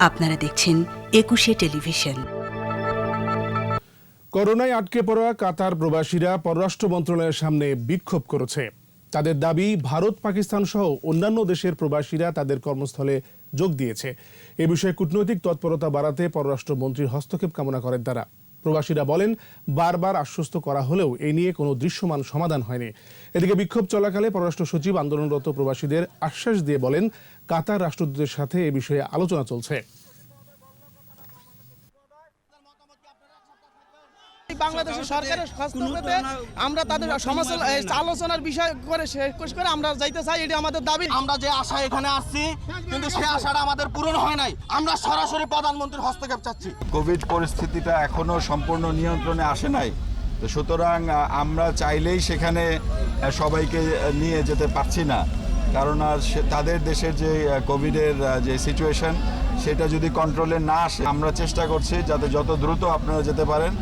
আপনারা দেখছেন একুশে টেলিভিশন। করোনায় আটকে পড়া কাতার প্রবাসীরা পররাষ্ট্র মন্ত্রণালয়ের সামনে বিক্ষোভ করেছে। তাদের দাবি, ভারত, পাকিস্তান সহ অন্যান্য দেশের প্রবাসীরা তাদের কর্মস্থলে যোগ দিয়েছে। এ বিষয়ে কূটনৈতিক তৎপরতা বাড়াতে পররাষ্ট্রমন্ত্রীর হস্তক্ষেপ কামনা করেন তারা। প্রবাসীরা বলেন, বারবার আশ্বস্ত করা হলেও এ নিয়ে কোনো দৃশ্যমান সমাধান হয়নি। এদিকে বিক্ষোভ চলাকালে পররাষ্ট্র সচিব আন্দোলনরত প্রবাসীদের আশ্বাস দিয়ে বলেন, কাতার রাষ্ট্রদূতের সাথে এ বিষয়ে আলোচনা চলছে। বাংলাদেশের সরকারের হস্তক্ষেপে আমরা তাদের সমস্যা আলোচনার বিষয় করে শেষ করে আমরা যাইতে চাই এটি আমাদের দাবি। আমরা যে আশা এখানে আসছি কিন্তু সে আশাটা আমাদের পূরণ হয় নাই। আমরা সরাসরি প্রধানমন্ত্রীর হস্তক্ষেপ চাচ্ছি। কোভিড পরিস্থিতিটা এখনও সম্পূর্ণ নিয়ন্ত্রণে আসে নাই। তো সুতরাং আমরা চাইলেই সেখানে সবাইকে নিয়ে যেতে পারছি না। কারণ আর সে- তাদের দেশের যে কোভিডের যে সিচুয়েশন সেটা যদি কন্ট্রোলে না আসে আমরা চেষ্টা করছি যাতে যত দ্রুত আপনারা যেতে পারেন।